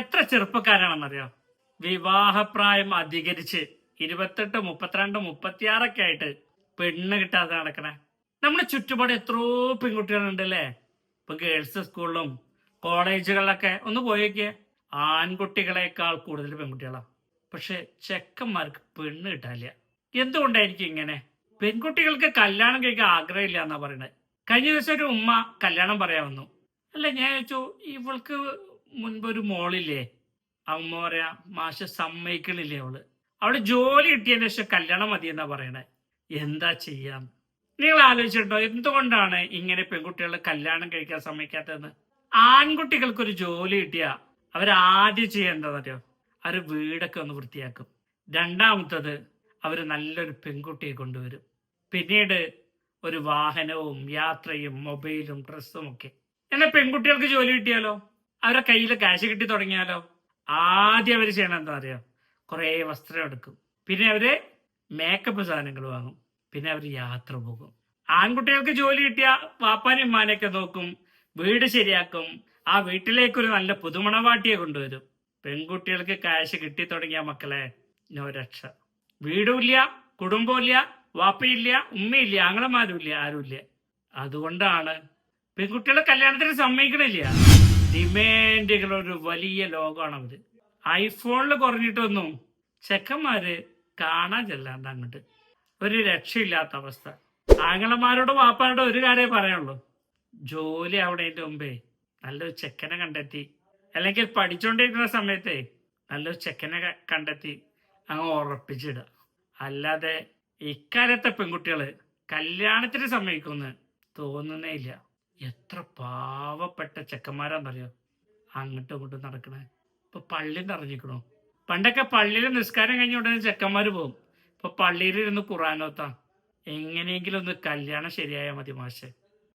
എത്ര ചെറുപ്പക്കാരാണെന്നറിയോ? വിവാഹപ്രായം അധികരിച്ച് ഇരുപത്തെട്ട് മുപ്പത്തിരണ്ട് മുപ്പത്തിയാറൊക്കെ ആയിട്ട് പെണ്ണ് കിട്ടാതെ നടക്കണേ. നമ്മുടെ ചുറ്റുപാട് എത്രയോ പെൺകുട്ടികളുണ്ട് അല്ലേ ഇപ്പൊ ഗേൾസ് സ്കൂളിലും കോളേജുകളിലൊക്കെ ഒന്ന് പോയേക്കേ ആൺകുട്ടികളെക്കാൾ കൂടുതൽ പെൺകുട്ടികളാ. പക്ഷെ ചെക്കന്മാർക്ക് പെണ്ണ് കിട്ടാനില്ല. എന്തുകൊണ്ടായിരിക്കും ഇങ്ങനെ? പെൺകുട്ടികൾക്ക് കല്യാണം കഴിക്കാൻ ആഗ്രഹമില്ല എന്നാ പറയുന്നത്. കഴിഞ്ഞ ദിവസം ഒരു ഉമ്മ കല്യാണം പറയാൻ വന്നു. അല്ല ഞാൻ ചോദിച്ചു ഇവൾക്ക് മുൻപ് ഒരു മോളില്ലേ അമ്മ പറയാ മാഷ സമ്മതിക്കണില്ലേ അവൾ? അവൾ ജോലി കിട്ടിയതിന് ശേഷം കല്യാണം മതി എന്നാ പറയണേ. എന്താ ചെയ്യാം? നിങ്ങൾ ആലോചിച്ചിട്ടോ എന്തുകൊണ്ടാണ് ഇങ്ങനെ പെൺകുട്ടികൾ കല്യാണം കഴിക്കാൻ സമ്മതിക്കാത്തതെന്ന്? ആൺകുട്ടികൾക്ക് ഒരു ജോലി കിട്ടിയ അവരാദ്യം ചെയ്യേണ്ടതറിയോ? അവർ വീടൊക്കെ ഒന്ന് വൃത്തിയാക്കും. രണ്ടാമത്തത് അവർ നല്ലൊരു പെൺകുട്ടിയെ കൊണ്ടുവരും. പിന്നീട് ഒരു വാഹനവും യാത്രയും മൊബൈലും ഡ്രസ്സും ഒക്കെ. എന്നാൽ പെൺകുട്ടികൾക്ക് ജോലി കിട്ടിയാലോ? അവരെ കയ്യിൽ കാശ് കിട്ടി തുടങ്ങിയാലോ? ആദ്യം അവർ ചെയ്യണം എന്താ അറിയോ? കുറേ വസ്ത്രം എടുക്കും. പിന്നെ അവർ മേക്കപ്പ് സാധനങ്ങൾ വാങ്ങും. പിന്നെ അവർ യാത്ര പോകും. ആൺകുട്ടികൾക്ക് ജോലി കിട്ടിയ വാപ്പാനും ഉമ്മാനെയൊക്കെ നോക്കും. വീട് ശരിയാക്കും. ആ വീട്ടിലേക്കൊരു നല്ല പുതുമണവാട്ടിയെ കൊണ്ടുവരും. പെൺകുട്ടികൾക്ക് കാശ് കിട്ടി തുടങ്ങിയ മക്കളെ നോ രക്ഷ. വീടുമില്ല കുടുംബമില്ല വാപ്പയില്ല ഉമ്മയില്ല ആങ്ങളമാരുമില്ല ആരുമില്ല അതുകൊണ്ടാണ് പെൺകുട്ടികളെ കല്യാണത്തിന് സമ്മതിക്കണില്ല. ഡിമാൻഡുകൾ ഒരു വലിയ ലോകമാണ് അവർ ഐഫോണിൽ കുറഞ്ഞിട്ടൊന്നും ചെക്കന്മാര് കാണാൻ ചെല്ലാണ്ട് അങ്ങോട്ട്. ഒരു രക്ഷയില്ലാത്ത അവസ്ഥ. ആങ്ങളമാരോട് വാപ്പാരോട് ഒരു കാര്യമേ പറയുള്ളൂ ജോലി ആവണതിന്റെ മുമ്പേ നല്ലൊരു ചെക്കനെ കണ്ടെത്തി. അല്ലെങ്കിൽ പഠിച്ചുകൊണ്ടിരിക്കുന്ന സമയത്തെ നല്ലൊരു ചെക്കനെ കണ്ടെത്തി അങ്ങ് ഉറപ്പിച്ചിടുക. അല്ലാതെ ഇക്കാലത്തെ പെൺകുട്ടികൾ കല്യാണത്തിന് സമ്മതിക്കുമെന്ന് തോന്നുന്നേ ഇല്ല. എത്ര പാവപ്പെട്ട ചെക്കന്മാരാന്നറിയോ? അങ്ങോട്ടും ഇങ്ങോട്ടും നടക്കണേ. ഇപ്പൊ പള്ളി നിറഞ്ഞിക്കണോ പണ്ടൊക്കെ പള്ളിയിൽ നിസ്കാരം കഴിഞ്ഞ ഉടനെ ചെക്കന്മാര് പോകും ഇപ്പൊ പള്ളിയിൽ ഇരുന്ന് ഖുറാനോത്താ. എങ്ങനെയെങ്കിലും ഒന്ന് കല്യാണം ശരിയായാൽ മതി മാഷെ.